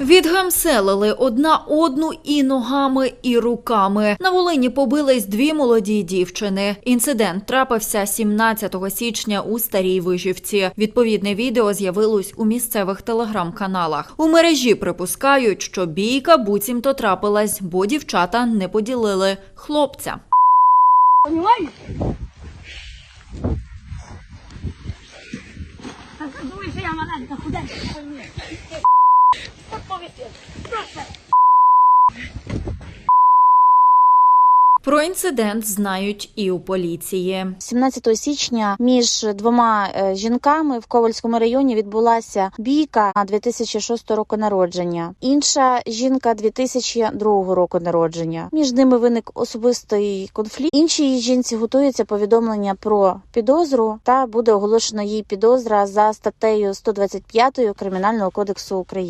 Відгамселили одна одну і ногами, і руками. На Волині побились дві молоді дівчини. Інцидент трапився 17 січня у Старій Вижівці. Відповідне відео з'явилось у місцевих телеграм-каналах. У мережі припускають, що бійка буцімто трапилась, бо дівчата не поділили хлопця. Ты я маленька, худенька, Про інцидент знають і у поліції. 17 січня між двома е, жінками в Ковальському районі відбулася бійка на 2006 року народження. Інша жінка 2002 року народження. Між ними виник особистий конфлікт. Іншій жінці готується повідомлення про підозру та буде оголошено їй підозра за статтею 125 Кримінального кодексу України.